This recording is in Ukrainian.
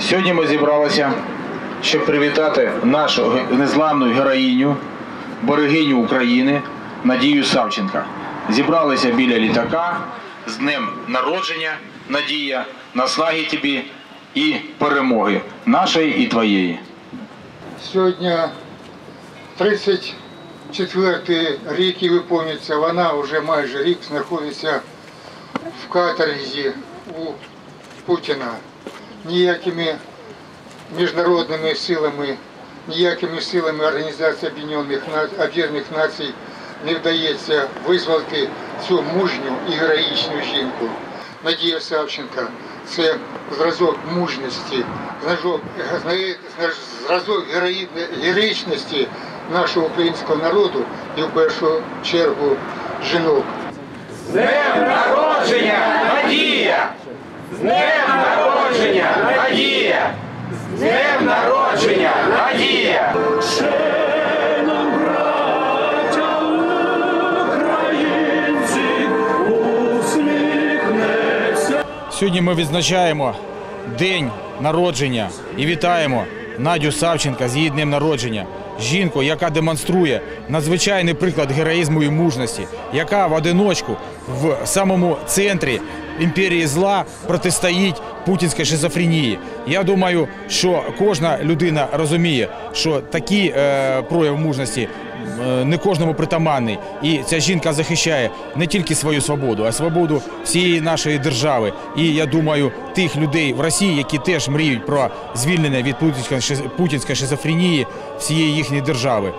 Сьогодні ми зібралися, щоб привітати нашу незламну героїню, берегиню України Надію Савченка. Зібралися біля літака. З днем народження, Надія, наснаги тобі і перемоги нашої і твоєї. Сьогодні 34 рік і виповнюється, вона вже майже рік знаходиться в каторзі у Путіна. Ніякими міжнародними силами, ніякими силами Організації Об'єднаних На- Націй не вдається визволити цю мужню і героїчну жінку. Надія Савченка це зразок мужності, зразок, зразок героїчності нашого українського народу і в першу чергу жінок. народження, Надія! З днем народження, Надія! З днем народження, Надія! Сьогодні ми відзначаємо день народження і вітаємо Надю Савченка з її днем народження. Жінку, яка демонструє надзвичайний приклад героїзму і мужності, яка в одиночку в самому центрі імперії зла протистоїть путінській шизофренії. Я думаю, що кожна людина розуміє, що такий е, прояв мужності е, не кожному притаманний. І ця жінка захищає не тільки свою свободу, а свободу всієї нашої держави. І я думаю, тих людей в Росії, які теж мріють про звільнення від путінської шиз- путінської шизофренії всієї їхньої держави.